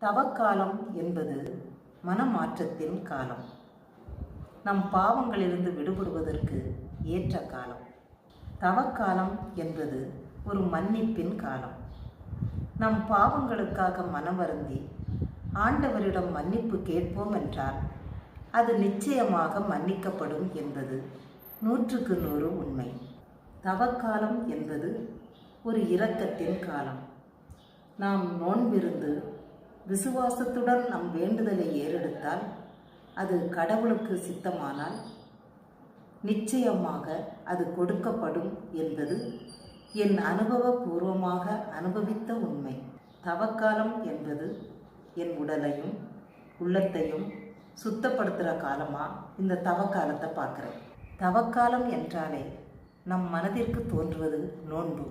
தவக்காலம் என்பது மனமாற்றத்தின் காலம். நம் பாவங்களிலிருந்து விடுபடுவதற்கு ஏற்ற காலம். தவக்காலம் என்பது ஒரு மன்னிப்பின் காலம். நம் பாவங்களுக்காக மனவருந்தி ஆண்டவரிடம் மன்னிப்பு கேட்போம் என்றால் அது நிச்சயமாக மன்னிக்கப்படும் என்பது நூற்றுக்கு நூறு உண்மை. தவக்காலம் என்பது ஒரு இரக்கத்தின் காலம். நாம் நோன்பிருந்து விசுவாசத்துடன் நம் வேண்டுதலை ஏறெடுத்தால் அது கடவுளுக்கு சித்தமானால் நிச்சயமாக அது கொடுக்கப்படும் என்பது என் அனுபவபூர்வமாக அனுபவித்த உண்மை. தவக்காலம் என்பது என் உடலையும் உள்ளத்தையும் சுத்தப்படுத்துகிற காலமாக இந்த தவக்காலத்தை பார்க்குறேன். தவக்காலம் என்றாலே நம் மனதிற்கு தோன்றுவது நோன்பு.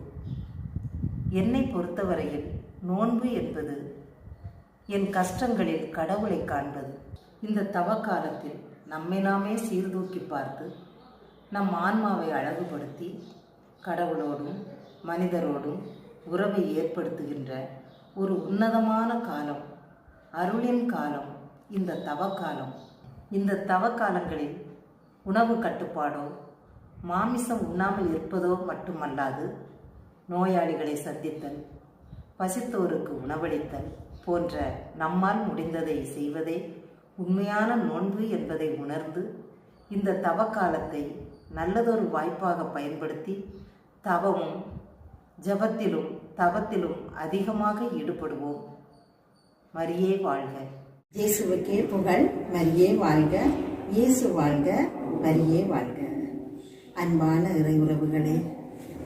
என்னை பொறுத்தவரையில் நோன்பு என்பது என் கஷ்டங்களில் கடவுளை காண்பது. இந்த தவக்காலத்தில் நம்மை நாமே சீர்தூக்கி பார்த்து நம் ஆன்மாவை அழகுபடுத்தி கடவுளோடும் மனிதரோடும் உறவை ஏற்படுத்துகின்ற ஒரு உன்னதமான காலம் அருளின் காலம் இந்த தவக்காலம். இந்த தவக்காலங்களில் உணவு கட்டுப்பாடோ மாமிசம் உண்ணாமல் இருப்பதோ மட்டுமல்லாது நோயாளிகளை சந்தித்தல் பசித்தோருக்கு உணவளித்தல் போன்ற நம்மால் முடிந்ததை செய்வதே உண்மையான நோன்பு என்பதை உணர்ந்து இந்த தவக்காலத்தை நல்லதொரு வாய்ப்பாக பயன்படுத்தி தவமும் ஜபத்திலும் தவத்திலும் அதிகமாக ஈடுபடுவோம். மரியே வாழ்க. இயேசுவுக்கே புகழ் மரியே வாழ்க. இயேசு வாழ்க மரியே வாழ்க. அன்பான இறை உறவுகளே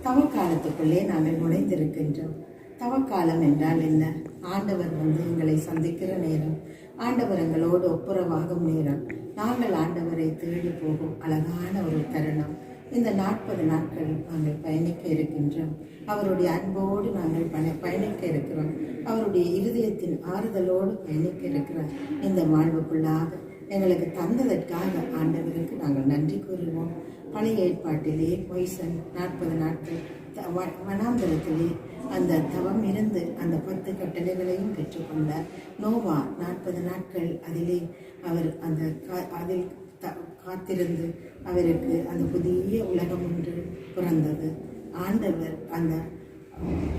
தவக்காலத்துக்குள்ளே நாங்கள் நுழைந்திருக்கின்றோம் தவக்காலம் என்றால் என்ன? ஆண்டவர் வந்து எங்களை சந்திக்கிற நேரம். ஆண்டவர் எங்களோடு ஒப்புரவாகும் நேரம். நாங்கள் ஆண்டவரை தேடி போகும் அழகான ஒரு தருணம். இந்த நாற்பது நாட்கள் நாங்கள் பயணிக்க இருக்கின்றோம். அவருடைய அன்போடு நாங்கள் பய- பயணிக்க இருக்கிறோம். அவருடைய இருதயத்தின் ஆறுதலோடு பயணிக்க இருக்கிறோம். இந்த வாழ்வுக்குள்ளாக எங்களுக்கு தந்ததற்காக ஆண்டவருக்கு நாங்கள் நன்றி கூறுவோம். பழைய ஏற்பாட்டிலே மொய்சன் நாற்பது நாட்கள் வனாந்தரத்திலே அந்த தவம் இருந்து அந்த பத்து கட்டளைகளையும் பெற்றுக்கொண்டார். நோவா நாற்பது நாட்கள் அதிலே அவர் அந்த கா- அதில் த- காத்திருந்து அவருக்கு அந்த புதிய உலகம் ஒன்று பிறந்தது. ஆண்டவர் அந்த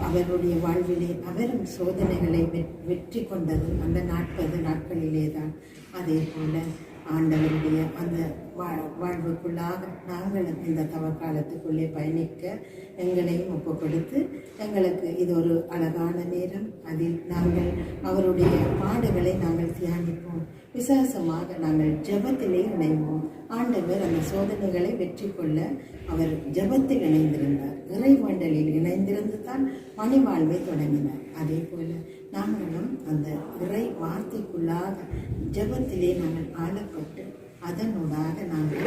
அவருடைய வாழ்விலே அவரும் சோதனைகளை வெற்றி கொண்டது அந்த நாற்பது நாட்களிலே தான் அதே போல ஆண்டவருடைய அந்த வாழ்வுக்குள்ளாக நாங்களும் இந்த தவக்காலத்துக்குள்ளே பயணிக்க எங்களையும் ஒப்பு கொடுத்து எங்களுக்கு இது ஒரு அழகான நேரம். அதில் நாங்கள் அவருடைய பாடுகளை நாங்கள் தியானிப்போம். விசேஷமாக நாங்கள் ஜெபத்திலே இணைவோம். ஆண்டவர் அந்த சோதனைகளை வெற்றி கொள்ள அவர் ஜெபத்தில் இணைந்திருந்தார். இறைவேண்டலில் இணைந்திருந்து தான் மணிவாழ்வை தொடங்கினார். அதே போல நாங்களும் அந்த இறை வார்த்தைக்குள்ளாக ஜெபத்திலே நாங்கள் ஆளப்பட்டு அதனூடாக நாங்கள்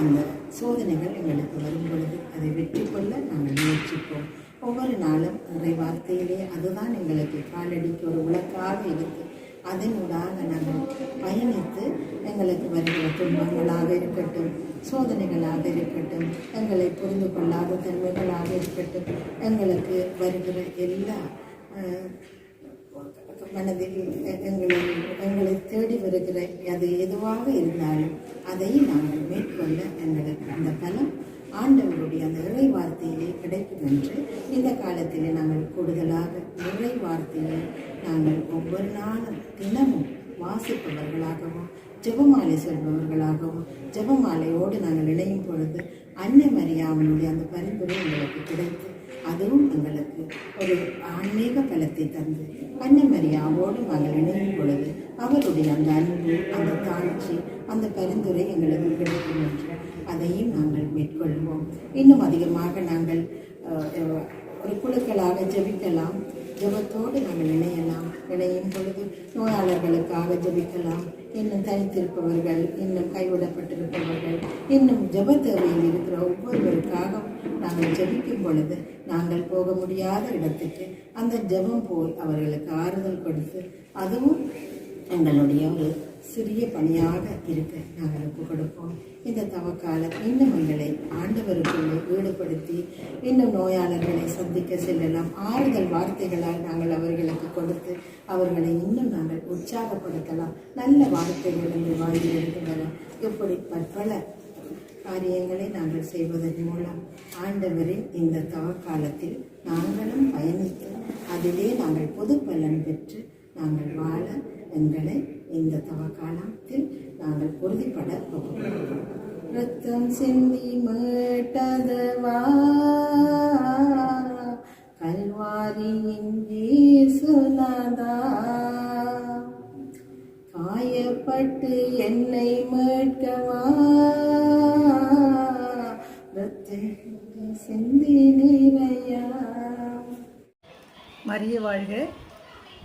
அந்த சோதனைகள் எங்களுக்கு வரும் பொழுது அதை வெற்றி கொள்ள நாங்கள் முயற்சிப்போம். ஒவ்வொரு நாளும் இறை வார்த்தையிலே அதுதான் எங்களுக்கு காலடிக்கு ஒரு உலக்காக இருக்கு. அதனூடாக நாங்கள் பயணித்து எங்களுக்கு வருகிற துன்பங்களாக இருக்கட்டும் சோதனைகளாக இருக்கட்டும் எங்களை புரிந்து கொள்ளாத தன்மைகளாக இருக்கட்டும் எங்களுக்கு வருகிற எல்லா மனதில் எங்களை எங்களை தேடி வருகிற அது எதுவாக இருந்தாலும் அதை நாங்கள் மேற்கொள்ள எங்களுக்கு அந்த பலம் ஆண்டவருடைய அந்த இறை வார்த்தையிலே கிடைக்கும் என்று இந்த காலத்திலே நாங்கள் கூடுதலாக இறை வார்த்தையை நாங்கள் ஒவ்வொரு நாளும் தினமும் வாசிப்பவர்களாகவும் ஜெபமாலை சொல்பவர்களாகவும் ஜெபமாலையோடு நாங்கள் இணையும் பொழுது அன்னை மரியாமனுடைய அந்த பரிந்துரை எங்களுக்கு கிடைத்து அதுவும் எங்களுக்கு ஒரு ஆன்மீக பலத்தை தந்து அன்னை மகள் இணையும் பொழுது அவருடைய அந்த அன்பு அந்த தாழ்ச்சி அந்த பரிந்துரை எங்களுக்கு கிடைக்கும் என்று அதையும் நாங்கள் மேற்கொள்வோம். இன்னும் அதிகமாக நாங்கள் ஒரு குழுக்களாக ஜெபிக்கலாம். ஜெபத்தோடு நாங்கள் இணையலாம். இணையும் பொழுது நோயாளர்களுக்காக ஜெபிக்கலாம். இன்னும் தனித்திருப்பவர்கள் இன்னும் கைவிடப்பட்டிருப்பவர்கள் இன்னும் ஜெப தேவையில் இருக்கிற ஒவ்வொருவருக்காக நாங்கள் ஜபிக்கும் பொழுது நாங்கள் போக முடியாத இடத்துக்கு அந்த ஜெபம் போல் அவர்களுக்கு ஆறுதல் கொடுத்து அதுவும் எங்களுடைய ஒரு சிறிய பணியாக இருக்க நாங்கள் ஒப்பு கொடுப்போம். இந்த தவக்காலம் இன்னும் எங்களை ஆண்டவருக்குள்ளே ஈடுபடுத்தி இன்னும் நோயாளர்களை சந்திக்க செல்லலாம். ஆறுதல் வார்த்தைகளால் நாங்கள் அவர்களுக்கு கொடுத்து அவர்களை இன்னும் நாங்கள் உற்சாகப்படுத்தலாம். நல்ல வார்த்தைகள் என்று வாங்கி எடுத்து வரலாம் இப்படி பற்பல காரியங்களை நாங்கள் செய்வதன் மூலம் ஆண்டவரின் இந்த தவக்காலத்தில் நாங்களும் பயணித்து அதிலே நாங்கள் பொது பலன் பெற்று நாங்கள் வாழ என்பதை இந்த தவ காலத்தில் நாங்கள் உறுதிப்பட ஒப்புக்கொள்கிறோம். ரத்தம் சிந்தி மீட்டதவா? கல்வாரியின் இயேசுநாதா காயப்பட்டு என்னை மீட்கவா? ரத்தத்தை சிந்தி நிறையா? மரிய வாழ்க.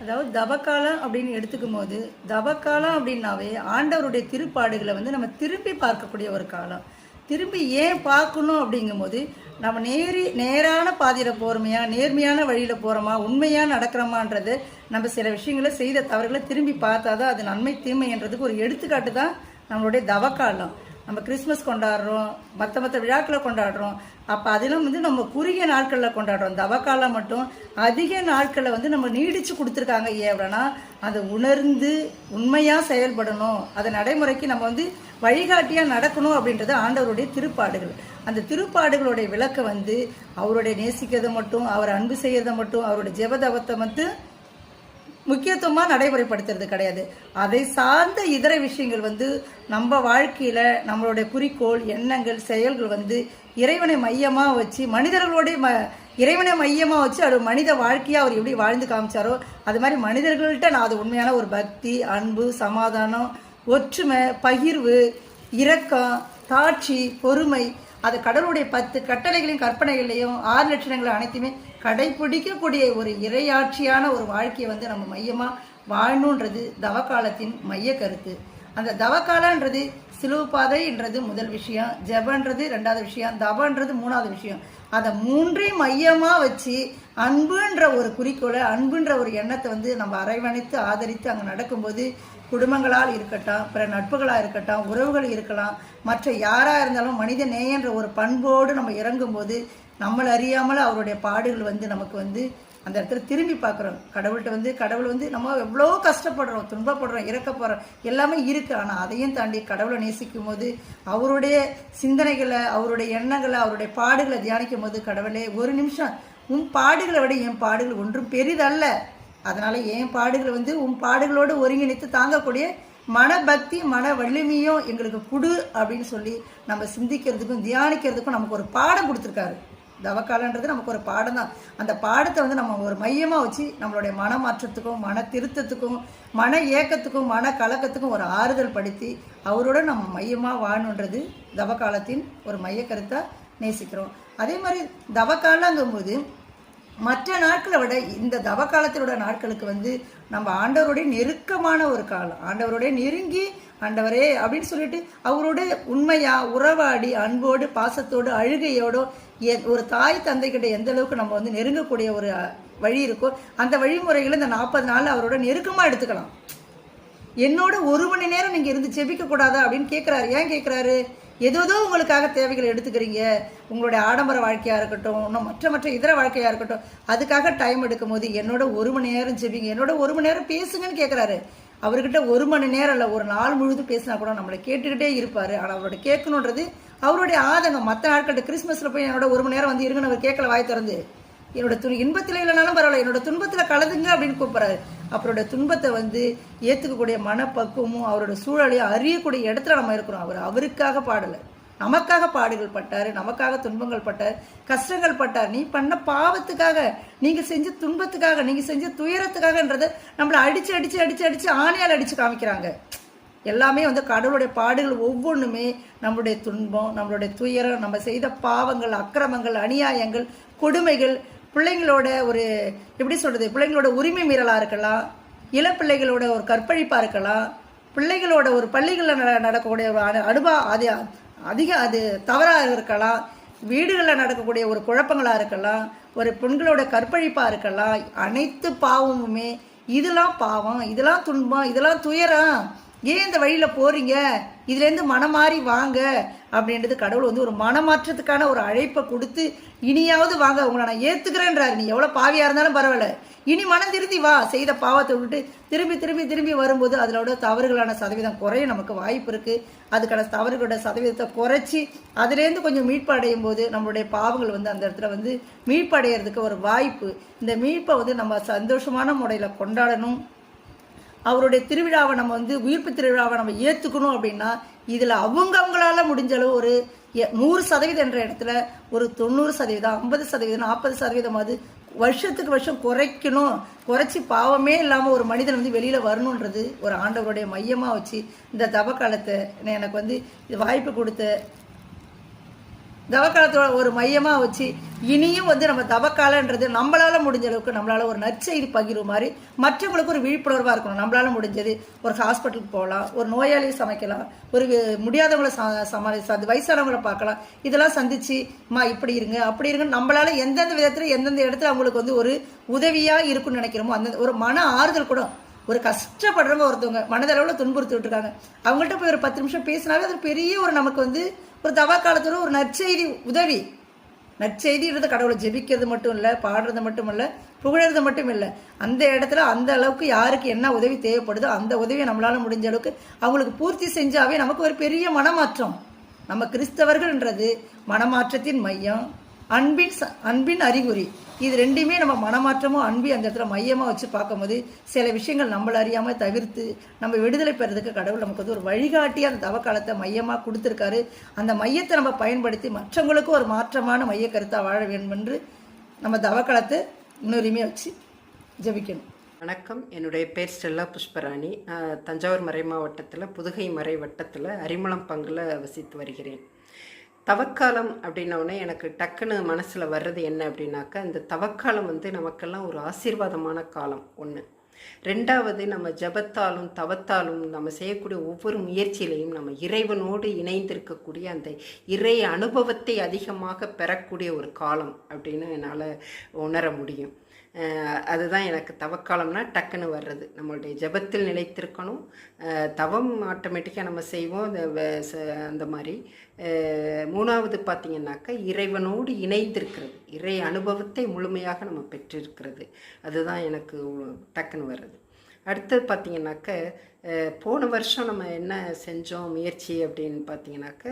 அதாவது தவக்காலம் அப்படின்னு எடுத்துக்கும் போது தவக்காலம் அப்படின்னாவே ஆண்டவருடைய திருப்பாடுகளை வந்து நம்ம திரும்பி பார்க்கக்கூடிய ஒரு காலம். திரும்பி ஏன் பார்க்கணும் அப்படிங்கும்போது நம்ம நேரி நேரான பாதையில் போகிறோமையா நேர்மையான வழியில் போகிறோமா உண்மையாக நடக்கிறோமான்றது நம்ம சில விஷயங்களை செய்த தவறுகளை திரும்பி பார்த்தா தான் அது நன்மை தீமைன்றதுக்கு ஒரு எடுத்துக்காட்டு தான் நம்மளுடைய தவக்காலம். நம்ம கிறிஸ்மஸ் கொண்டாடுறோம் மற்ற மற்ற விழாக்களை கொண்டாடுறோம். அப்போ அதெல்லாம் வந்து நம்ம குறுகிய நாட்களில் கொண்டாடுறோம். தவக்காலம் மட்டும் அதிக நாட்களை வந்து நம்ம நீடித்து கொடுத்துருக்காங்க ஏன்னா அதை உணர்ந்து உண்மையாக செயல்படணும். அதை நடைமுறைக்கு நம்ம வந்து வழிகாட்டியாக நடக்கணும் அப்படின்றது ஆண்டவருடைய திருப்பாடுகள். அந்த திருப்பாடுகளுடைய விளக்க வந்து அவருடைய நேசிக்கிறதை மட்டும் அவர் அன்பு செய்கிறத மட்டும் அவருடைய ஜெபதவத்தை மட்டும் முக்கியத்துவமாக நடைமுறைப்படுத்துறது கிடையாது. அதை சார்ந்த இதர விஷயங்கள் வந்து நம்ம வாழ்க்கையில் நம்மளுடைய குறிக்கோள் எண்ணங்கள் செயல்கள் வந்து இறைவனை மையமாக வச்சு மனிதர்களுடைய ம இறைவனை மையமாக வச்சு அவர் மனித வாழ்க்கையாக அவர் எப்படி வாழ்ந்து காமிச்சாரோ அது மாதிரி மனிதர்கள்ட்ட நான் அது உண்மையான ஒரு பக்தி அன்பு சமாதானம் ஒற்றுமை பகிர்வு இரக்கம் தாட்சி பொறுமை அது கடவுளுடைய பத்து கட்டளைகளையும் கற்பனைகளையும் ஆறு லட்சணங்களை அனைத்துமே கடைபிடிக்கக்கூடிய ஒரு இறையாட்சியான ஒரு வாழ்க்கையை வந்து நம்ம மையமாக வாழணுன்றது தவக்காலத்தின் மைய கருத்து. அந்த தவக்காலன்றது சிலுவு பாதைன்றது முதல் விஷயம் ஜபன்றது ரெண்டாவது விஷயம் தபன்றது மூணாவது விஷயம். அதை மூன்றையும் மையமாக வச்சு அன்புன்ற ஒரு குறிக்கோளை அன்புன்ற ஒரு எண்ணத்தை வந்து நம்ம அரவணைத்து ஆதரித்து அங்கே நடக்கும்போது குடும்பங்களால் இருக்கட்டும் பிற நட்புகளாக இருக்கட்டும் உறவுகள் இருக்கலாம் மற்ற யாராக இருந்தாலும் மனித நேயன்ற ஒரு பண்போடு நம்ம இறங்கும்போது நம்மளை அறியாமல் அவருடைய பாடுகள் வந்து நமக்கு வந்து அந்த இடத்துல திரும்பி பார்க்குறோம். கடவுள்கிட்ட வந்து கடவுள் வந்து நம்ம எவ்வளோ கஷ்டப்படுறோம் துன்பப்படுறோம் இறக்கப்படுறோம் எல்லாமே இருக்குது ஆனால் அதையும் தாண்டி கடவுளை நேசிக்கும் போது அவருடைய சிந்தனைகளை அவருடைய எண்ணங்களை அவருடைய பாடுகளை தியானிக்கும் போது கடவுளே ஒரு நிமிஷம் உன் பாடுகளை விட என் பாடுகள் ஒன்றும் பெரிதல்ல. அதனால் என் பாடுகளை வந்து உன் பாடுகளோடு ஒருங்கிணைத்து தாங்கக்கூடிய மனபக்தி மன வலிமையும் எங்களுக்கு கொடு அப்படின்னு சொல்லி நம்ம சிந்திக்கிறதுக்கும் தியானிக்கிறதுக்கும் நமக்கு ஒரு பாடம் கொடுத்துருக்காரு. தவக்காலன்றது நமக்கு ஒரு பாடம் தான் அந்த பாடத்தை வந்து நம்ம ஒரு மையமாக வச்சு நம்மளுடைய மன மாற்றத்துக்கும் மன திருத்தத்துக்கும் மன ஏக்கத்துக்கும் மன கலக்கத்துக்கும் ஒரு ஆறுதல் படுத்தி அவரோட நம்ம மையமாக வாழணுன்றது தவக்காலத்தின் ஒரு மைய கருத்தாக நேசிக்கிறோம். அதே மாதிரி தவக்காலங்கும்போது மற்ற நாட்களை விட இந்த தவ காலத்திலோட நாட்களுக்கு வந்து நம்ம ஆண்டவருடைய நெருக்கமான ஒரு காலம் ஆண்டவருடைய நெருங்கி ஆண்டவரே அப்படின்னு சொல்லிட்டு அவரோட உண்மையாக உறவாடி அன்போடு பாசத்தோடு அழுகையோடு எ- ஒரு தாய் தந்தைக்கிட்ட எந்த அளவுக்கு நம்ம வந்து நெருங்கக்கூடிய ஒரு வழி இருக்கோ அந்த வழிமுறைகளை இந்த நாற்பது நாள் அவரோட நெருக்கமாக எடுத்துக்கலாம். என்னோட ஒரு மணி நேரம் நீங்கள் இருந்து ஜெபிக்க கூடாதா அப்படின்னு கேட்குறாரு ஏன் கேட்குறாரு ஏதோதோ உங்களுக்காக தேவைகளை எடுத்துக்கிறீங்க. உங்களுடைய ஆடம்பர வாழ்க்கையாக இருக்கட்டும் இன்னும் மற்ற மற்ற இதர வாழ்க்கையாக இருக்கட்டும் அதுக்காக டைம் எடுக்கும் போது என்னோட ஒரு மணி நேரம் ஜெபிங்க என்னோட ஒரு மணி நேரம் பேசுங்கன்னு கேட்குறாரு அவர்கிட்ட ஒரு மணி நேரம் இல்லை ஒரு நாள் முழுதும் பேசினா கூட நம்மளை கேட்டுக்கிட்டே இருப்பார். ஆனால் அவரோட கேட்கணுன்றது அவருடைய ஆதங்கம். மற்ற நாட்கள்கிட்ட கிறிஸ்மஸில் போய் என்னோட ஒரு மணி நேரம் வந்து இருங்கன்னு அவர் கேட்கல வாய் திறந்து. என்னோட துணி இன்பத்தில் இல்லைனாலும் பரவாயில்ல என்னோட துன்பத்தில் கலந்துங்க அப்படின்னு கூப்பிட்றாரு. அவரோட துன்பத்தை வந்து ஏற்றுக்கக்கூடிய மனப்பக்குவமும் அவரோட சூழலையும் அறியக்கூடிய இடத்துல நம்ம இருக்கிறோம். அவர் அவருக்காக பாடலை. நமக்காக பாடுகள் பட்டார் நமக்காக துன்பங்கள் பட்டார் கஷ்டங்கள் பட்டார். நீ பண்ண பாவத்துக்காக நீங்கள் செஞ்ச துன்பத்துக்காக நீங்கள் செஞ்ச துயரத்துக்காகன்றதை நம்மளை அடித்து அடித்து அடித்து அடித்து ஆணையால் அடித்து காமிக்கிறாங்க. எல்லாமே வந்து கடவுளுடைய பாடுகள் ஒவ்வொன்றுமே நம்மளுடைய துன்பம் நம்மளுடைய துயரம் நம்ம செய்த பாவங்கள் அக்கிரமங்கள் அநியாயங்கள் கொடுமைகள் பிள்ளைங்களோட ஒரு எப்படி சொல்கிறது பிள்ளைங்களோட உரிமை மீறலாக இருக்கலாம் இளப்பிள்ளைகளோட ஒரு கற்பழிப்பாக இருக்கலாம் பிள்ளைகளோட ஒரு பள்ளிகளில் நட நடக்கக்கூடிய ஒரு அனுபவ அது அதிக அது தவறாக இருக்கலாம். வீடுகளில் நடக்கக்கூடிய ஒரு குழப்பங்களாக இருக்கலாம். ஒரு பெண்களோட கற்பழிப்பாக இருக்கலாம். அனைத்து பாவமுமே. இதெல்லாம் பாவம். இதெல்லாம் துன்பம். இதெல்லாம் துயரம். ஏன் இந்த வழியில் போகிறீங்க இதுலேருந்து மனமாறி வாங்க. அப்படின்றது கடவுள் வந்து ஒரு மனமாற்றத்துக்கான ஒரு அழைப்பை கொடுத்து இனியாவது வாங்க. உங்களை நான் ஏற்றுக்கிறேன்றாரு நீ எவ்வளோ பாவியாக இருந்தாலும் பரவாயில்ல. இனி மனம் திருத்தி வா. செய்த பாவத்தை விட்டுட்டு திரும்பி திரும்பி திரும்பி வரும்போது அதனோட தவறுகளான சதவீதம் குறைய நமக்கு வாய்ப்பு இருக்குது அதுக்கான தவறுகளோட சதவீதத்தை குறைச்சி அதுலேருந்து கொஞ்சம் மீட்பு அடையும் போது நம்மளுடைய பாவங்கள் வந்து அந்த இடத்துல வந்து மீட்பு அடையிறதுக்கு ஒரு வாய்ப்பு. இந்த மீட்பை வந்து நம்ம சந்தோஷமான முறையில் கொண்டாடணும். அவருடைய திருவிழாவை நம்ம வந்து உயிர்ப்பு திருவிழாவை நம்ம ஏற்றுக்கணும் அப்படின்னா இதில் அவங்க அவங்களால முடிஞ்ச அளவு ஒரு எ- நூறு சதவீதம் என்ற இடத்துல ஒரு தொண்ணூறு சதவீதம் ஐம்பது சதவீதம் நாற்பது சதவீதமாவது வருஷத்துக்கு வருஷம் குறைக்கணும். குறைச்சி பாவமே இல்லாமல் ஒரு மனிதன் வந்து வெளியில் வரணுன்றது ஒரு ஆண்டவருடைய மையமாக வச்சு இந்த தப காலத்தை எனக்கு வந்து இது வாய்ப்பு கொடுத்த தவக்காலத்தோட ஒரு மையமாக வச்சு இனியும் வந்து நம்ம தவக்காலன்றது நம்மளால் முடிஞ்ச அளவுக்கு நம்மளால ஒரு நற்செய்தி பகிர்வு மாதிரி மற்றவங்களுக்கு ஒரு விழிப்புணர்வாக இருக்கணும். நம்மளால் முடிஞ்சது ஒரு ஹாஸ்பிட்டலுக்கு போகலாம் ஒரு நோயாளியை சமைக்கலாம் ஒரு முடியாதவங்களை முடியாதவங்கள ச சமாளி ச- வயசானவங்கள பார்க்கலாம். இதெல்லாம் சந்திச்சு மா இப்படி இருங்க அப்படி இருங்க நம்மளால் எந்தெந்த விதத்தில் எந்தெந்த இடத்துல அவங்களுக்கு வந்து ஒரு உதவியாக இருக்குன்னு நினைக்கிறோமோ அந்த ஒரு மன ஆறுதல் கூட ஒரு கஷ்டப்படுறவங்க ஒருத்தவங்க மனதளவில் துன்புறுத்திட்டு இருக்காங்க அவங்கள்ட்ட போய் ஒரு பத்து நிமிஷம் பேசினாவே அது பெரிய ஒரு நமக்கு வந்து ஒரு தவா காலத்தோட ஒரு நற்செய்தி உதவி. நற்செய்தின்றது கடவுளை ஜெபிக்கிறது மட்டும் இல்லை பாடுறது மட்டும் இல்லை புகழறது மட்டும் இல்லை. அந்த இடத்துல அந்த அளவுக்கு யாருக்கு என்ன உதவி தேவைப்படுதோ அந்த உதவியை நம்மளால் முடிஞ்ச அளவுக்கு அவங்களுக்கு பூர்த்தி செஞ்சாவே நமக்கு ஒரு பெரிய மனமாற்றம். நம்ம கிறிஸ்தவர்கள்ன்றது மனமாற்றத்தின் மையம் அன்பின் ச- அன்பின் அறிகுறி. இது ரெண்டையுமே நம்ம மனமாற்றமும் அன்பு அந்த இடத்துல மையமாக வச்சு பார்க்கும்போது சில விஷயங்கள் நம்மள அறியாமல் தவிர்த்து நம்ம விடுதலை பெறதுக்கு கடவுள் நமக்கு வந்து ஒரு வழிகாட்டி அந்த தவக்காலத்தை மையமாக கொடுத்துருக்காரு. அந்த மையத்தை நம்ம பயன்படுத்தி மற்றவங்களுக்கும் ஒரு மாற்றமான மைய கருத்தாக வாழ வேண்டும் என்று நம்ம தவக்காலத்தை முன்னுரிமையாக வச்சு ஜபிக்கணும். வணக்கம். என்னுடைய பேர் ஸ்டெல்லா புஷ்பராணி. தஞ்சாவூர் மறை மாவட்டத்தில் புதுகை மறை வட்டத்தில் அரிமளம் பங்கில் வசித்து வருகிறேன். தவக்காலம் அப்படின்னோடனே எனக்கு டக்குன்னு மனசில் வர்றது என்ன அப்படின்னாக்கா இந்த தவக்காலம் வந்து நமக்கெல்லாம் ஒரு ஆசீர்வாதமான காலம் ஒன்று ரெண்டாவது நம்ம ஜபத்தாலும் தவத்தாலும் நம்ம செய்யக்கூடிய ஒவ்வொரு முயற்சியிலையும் நம்ம இறைவனோடு இணைந்திருக்கக்கூடிய அந்த இறை அனுபவத்தை அதிகமாக பெறக்கூடிய ஒரு காலம் அப்படின்னு என்னால் உணர முடியும். அதுதான் எனக்கு தவக்காலம்னா டக்குன்னு வர்றது. நம்மளுடைய ஜெபத்தில் நிலைத்திருக்கணும். தவம் ஆட்டோமேட்டிக்காக நம்ம செய்வோம். இந்த அந்த மாதிரி. மூணாவது பார்த்திங்கன்னாக்கா இறைவனோடு இணைந்திருக்கிறது. இறை அனுபவத்தை முழுமையாக நம்ம பெற்றிருக்கிறது. அதுதான் எனக்கு டக்குன்னு வர்றது. அடுத்தது பார்த்திங்கனாக்க போன வருஷம் நம்ம என்ன செஞ்சோம்? முயற்சி அப்படின்னு பார்த்தீங்கன்னாக்க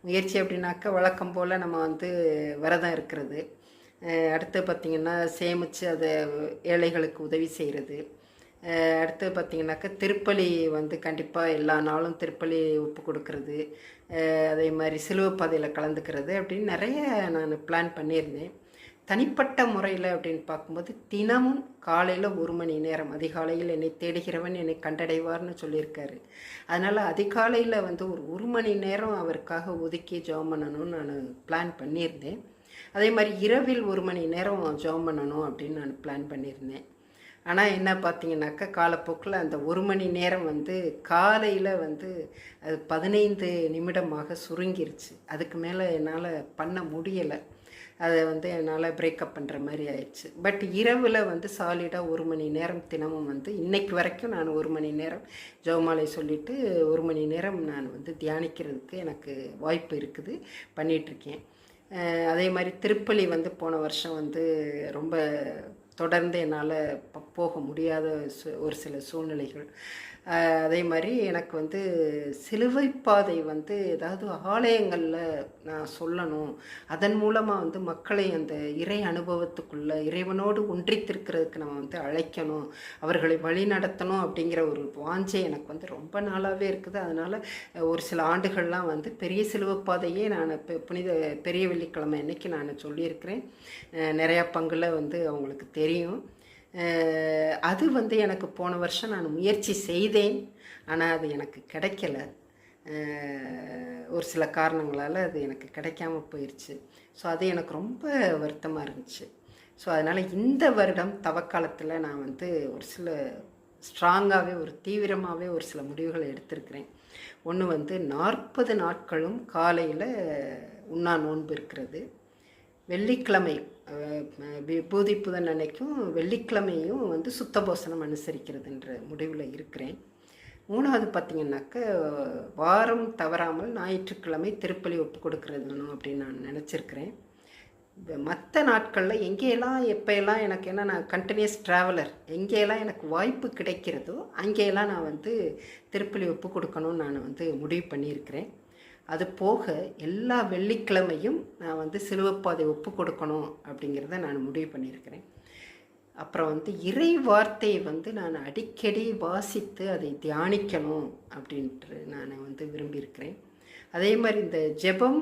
முயற்சி அப்படின்னாக்க வழக்கம் போல் நம்ம வந்து விரதம் இருக்கிறது. அடுத்து பார்த்திங்கன்னா சேமித்து அதை ஏழைகளுக்கு உதவி செய்கிறது அடுத்து பார்த்திங்கனாக்கா திருப்பலி வந்து கண்டிப்பாக எல்லா நாளும் திருப்பலி ஒப்பு கொடுக்கறது. அதே மாதிரி சிலுவை பாதையில் கலந்துக்கிறது அப்படின்னு நிறைய நான் பிளான் பண்ணியிருந்தேன். தனிப்பட்ட முறையில் அப்படின்னு பார்க்கும்போது தினமும் காலையில் ஒரு மணி நேரம் அதிகாலையில் என்னை தேடுகிறவன் என்னை கண்டடைவார்னு சொல்லியிருக்காரு. அதனால் அதிகாலையில் வந்து ஒரு ஒரு மணி நேரம் அவருக்காக ஒதுக்கி ஜெபம் பண்ணணும்னு நான் பிளான் பண்ணியிருந்தேன். அதே மாதிரி இரவில் ஒரு மணி நேரம் ஜெபம் பண்ணணும் அப்படின்னு நான் பிளான் பண்ணியிருந்தேன். ஆனால் என்ன பார்த்தீங்கன்னாக்கா காலப்போக்கில் அந்த ஒரு மணி நேரம் வந்து காலையில் வந்து அது பதினைந்து நிமிடமாக சுருங்கிருச்சு. அதுக்கு மேலே என்னால் பண்ண முடியலை. அதை வந்து என்னால் பிரேக்கப் பண்ணுற மாதிரி ஆயிடுச்சு. பட் இரவில் வந்து சாலிடாக ஒரு மணி நேரம் தினமும் வந்து இன்னைக்கு வரைக்கும் நான் ஒரு மணி நேரம் ஜெவமாலை சொல்லிவிட்டு ஒரு மணி நேரம் நான் வந்து தியானிக்கிறதுக்கு எனக்கு வாய்ப்பு இருக்குது பண்ணிகிட்ருக்கேன் அதே மாதிரி திருப்பலி வந்து போன வருஷம் வந்து ரொம்ப தொடர்ந்து என்னால் போக முடியாத சு- ஒரு சில சூழ்நிலைகள். அதே மாதிரி எனக்கு வந்து சிலுவை பாதை வந்து ஏதாவது ஆலயங்களில் நான் சொல்லணும். அதன் மூலமாக வந்து மக்களை அந்த இறை அனுபவத்துக்குள்ளே இறைவனோடு ஒன்றித்திருக்கிறதுக்கு நம்ம வந்து அழைக்கணும். அவர்களை வழி நடத்தணும் அப்படிங்கிற ஒரு வாஞ்சை எனக்கு வந்து ரொம்ப நாளாகவே இருக்குது. அதனால் ஒரு சில ஆண்டுகள்லாம் வந்து பெரிய சிலுவை பாதையே நான் இப்போ புனித பெரிய வெள்ளிக்கிழமை அன்னைக்கு நான் சொல்லியிருக்கிறேன். நிறையா பங்குல வந்து அவங்களுக்கு தெரியும். அது வந்து எனக்கு போன வருஷம் நான் முயற்சி செய்தேன். ஆனால் அது எனக்கு கிடைக்கல. ஒரு சில காரணங்களால் அது எனக்கு கிடைக்காம போயிடுச்சு ஸோ அது எனக்கு ரொம்ப வருத்தமாக இருந்துச்சு. ஸோ அதனால் இந்த வருடம் தவக்காலத்தில் நான் வந்து ஒரு சில ஸ்ட்ராங்காகவே ஒரு தீவிரமாகவே ஒரு சில முடிவுகளை எடுத்திருக்கிறேன். ஒன்று வந்து நாற்பது நாட்களும் காலையில் உண்ணா நோன்பு இருக்கிறது. வெள்ளிக்கிழமை பூதிப்புதன் அன்னைக்கும் வெள்ளிக்கிழமையும் வந்து சுத்தபோசனம் அனுசரிக்கிறதுன்ற முடிவில் இருக்கிறேன். மூணாவது பார்த்திங்கனாக்க வாரம் தவறாமல் ஞாயிற்றுக்கிழமை திருப்பலி ஒப்பு கொடுக்கறதுணும் அப்படின்னு நான் நினச்சிருக்கிறேன். மற்ற நாட்களில் எங்கேயெல்லாம் எப்போயெல்லாம் எனக்கு என்ன நான் கண்டினியூஸ் ட்ராவலர் எங்கேயெல்லாம் எனக்கு வாய்ப்பு கிடைக்கிறதோ அங்கேயெல்லாம் நான் வந்து திருப்பலி ஒப்பு கொடுக்கணும்னு நான் வந்து முடிவு பண்ணியிருக்கிறேன். அது போக எல்லா வெள்ளிக்கிழமையும் நான் வந்து சிலுவப்பாதை ஒப்பு கொடுக்கணும் அப்படிங்கிறத நான் முடிவு பண்ணியிருக்கிறேன். அப்புறம் வந்து இறை வார்த்தையை வந்து நான் அடிக்கடி வாசித்து அதை தியானிக்கணும் அப்படின்ட்டு நான் வந்து விரும்பியிருக்கிறேன். அதே மாதிரி இந்த ஜெபம்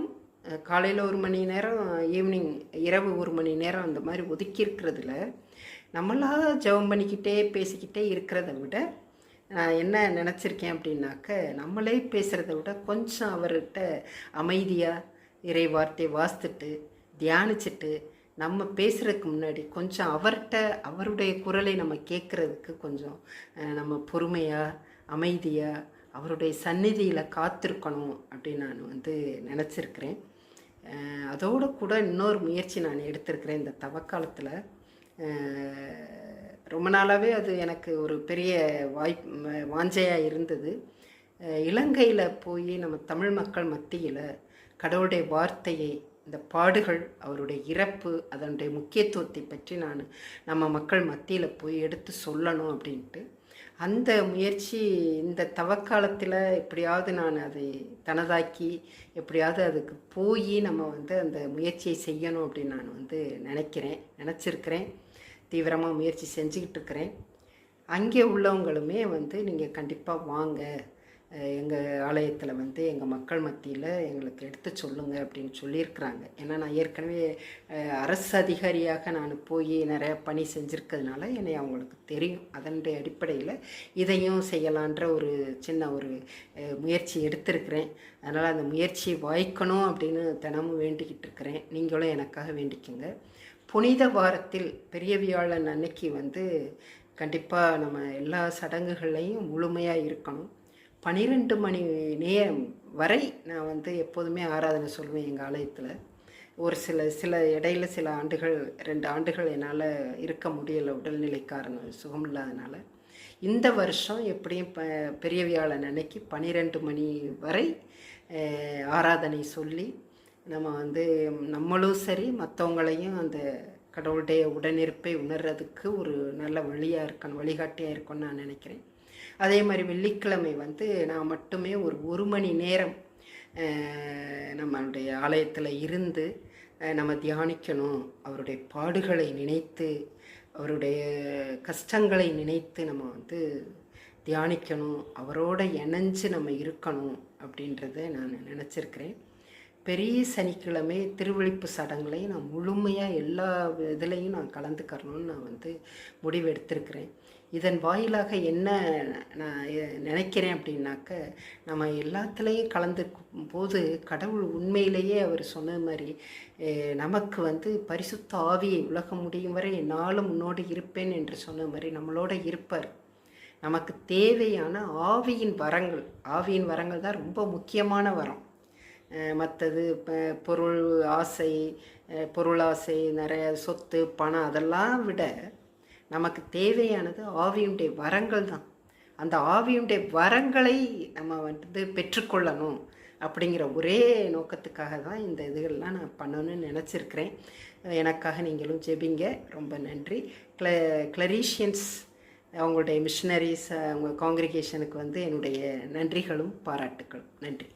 காலையில் ஒரு மணி நேரம் ஈவினிங் இரவு ஒரு மணி நேரம் அந்த மாதிரி ஒதுக்கி இருக்கிறதுல ஜெபம் பண்ணிக்கிட்டே பேசிக்கிட்டே இருக்கிறத விட என்ன நினச்சிருக்கேன் அப்படின்னாக்க நம்மளே பேசுகிறத விட கொஞ்சம் அவர்கிட்ட அமைதியாக இறை வார்த்தையை வாசித்துட்டு தியானிச்சுட்டு நம்ம பேசுகிறதுக்கு முன்னாடி கொஞ்சம் அவர்கிட்ட அவருடைய குரலை நம்ம கேட்குறதுக்கு கொஞ்சம் நம்ம பொறுமையாக அமைதியாக அவருடைய சந்நிதியில் காத்திருக்கணும் அப்படின்னு நான் வந்து நினச்சிருக்கிறேன். அதோடு கூட இன்னொரு முயற்சி நான் எடுத்திருக்கிறேன் இந்த தவக்காலத்தில். ரொம்ப நாளாகவே அது எனக்கு ஒரு பெரிய வாய்ப்பு வாஞ்சையாக இருந்தது. இலங்கையில் போய் நம்ம தமிழ் மக்கள் மத்தியில் கடவுளுடைய வார்த்தையை இந்த பாடுகள் அவருடைய இறப்பு அதனுடைய முக்கியத்துவத்தை பற்றி நான் நம்ம மக்கள் மத்தியில் போய் எடுத்து சொல்லணும் அப்படின்ட்டு. அந்த முயற்சி இந்த தவக்காலத்தில் எப்படியாவது நான் அதை தனதாக்கி எப்படியாவது அதுக்கு போய் நம்ம வந்து அந்த முயற்சியை செய்யணும் அப்படின்னு நான் வந்து நினைக்கிறேன் நினச்சிருக்கிறேன். தீவிரமாக முயற்சி செஞ்சுக்கிட்டு இருக்கிறேன் அங்கே உள்ளவங்களுமே வந்து நீங்கள் கண்டிப்பாக வாங்க. எங்கள் ஆலயத்தில் வந்து எங்கள் மக்கள் மத்தியில் எங்களுக்கு எடுத்து சொல்லுங்க அப்படின்னு சொல்லியிருக்கிறாங்க. ஏன்னா நான் ஏற்கனவே அரசு அதிகாரியாக நான் போய் நிறைய பணி செஞ்சுருக்கிறதுனால என்னை அவங்களுக்கு தெரியும். அதனுடைய அடிப்படையில் இதையும் செய்யலான்ற ஒரு சின்ன ஒரு முயற்சி எடுத்திருக்கிறேன். அதனால் அந்த முயற்சியை வாய்க்கணும் அப்படின்னு தினமும் வேண்டிக்கிட்டு இருக்கிறேன். நீங்களும் எனக்காக வேண்டிக்கோங்க. புனித வாரத்தில் பெரிய வியாழன் அன்னைக்கு வந்து கண்டிப்பாக நம்ம எல்லா சடங்குகள்லையும் முழுமையாக இருக்கணும். பன்னிரெண்டு மணி நேரம் வரை நான் வந்து எப்போதுமே ஆராதனை சொல்லுவேன் எங்கள் ஆலயத்தில். ஒரு சில சில இடையில சில ஆண்டுகள் ரெண்டு ஆண்டுகள் என்னால் இருக்க முடியலை உடல்நிலை காரணம் சுகம் இல்லாதனால. இந்த வருஷம் எப்படியும் ப பெரிய வியாழன் அன்னைக்கு பன்னிரெண்டு மணி வரை ஆராதனை சொல்லி நம்ம வந்து நம்மளும் சரி மற்றவங்களையும் அந்த கடவுளுடைய உடனிருப்பை உணர்றதுக்கு ஒரு நல்ல வழியாக இருக்கணும் வழிகாட்டியாக இருக்கும்னு நான் நினைக்கிறேன். அதே மாதிரி வெள்ளிக்கிழமை வந்து நான் மட்டுமே ஒரு ஒரு மணி நேரம் நம்மளுடைய ஆலயத்தில் இருந்து நம்ம தியானிக்கணும். அவருடைய பாடுகளை நினைத்து அவருடைய கஷ்டங்களை நினைத்து நம்ம வந்து தியானிக்கணும். அவரோட இணைஞ்சு நம்ம இருக்கணும் அப்படின்றத நான் நினச்சிருக்கிறேன். பெரிய சனிக்கிழமை திருவிழிப்பு சடங்குலையும் நான் முழுமையாக எல்லா இதுலேயும் நான் கலந்துக்கிறணும்னு நான் வந்து முடிவெடுத்திருக்கிறேன். இதன் வாயிலாக என்ன நான் நினைக்கிறேன் அப்படின்னாக்க நம்ம எல்லாத்துலேயும் கலந்துக்கும் போது கடவுள் உண்மையிலேயே அவர் சொன்ன மாதிரி நமக்கு வந்து பரிசுத்த ஆவியை உலகம் முடியும் வரை நாளும் முன்னோடு இருப்பேன் என்று சொன்ன மாதிரி நம்மளோட இருப்பார். நமக்கு தேவையான ஆவியின் வரங்கள் ஆவியின் வரங்கள் தான் ரொம்ப முக்கியமான வரம். மற்றது பொருள் ஆசை பொருளாசை நிறைய சொத்து பணம் அதெல்லாம் விட நமக்கு தேவையானது ஆவியுடைய வரங்கள் தான். அந்த ஆவியுடைய வரங்களை நம்ம வந்து பெற்றுக்கொள்ளணும் அப்படிங்கிற ஒரே நோக்கத்துக்காக தான் இந்த இதுகள்லாம் நான் பண்ணணும்னு நினச்சிருக்கிறேன். எனக்காக நீங்களும் ஜெபிங்க. ரொம்ப நன்றி. கிள கிளரீஷியன்ஸ் அவங்களுடைய மிஷினரிஸ் அவங்க காங்கிரிகேஷனுக்கு வந்து என்னுடைய நன்றிகளும் பாராட்டுக்களும். நன்றி.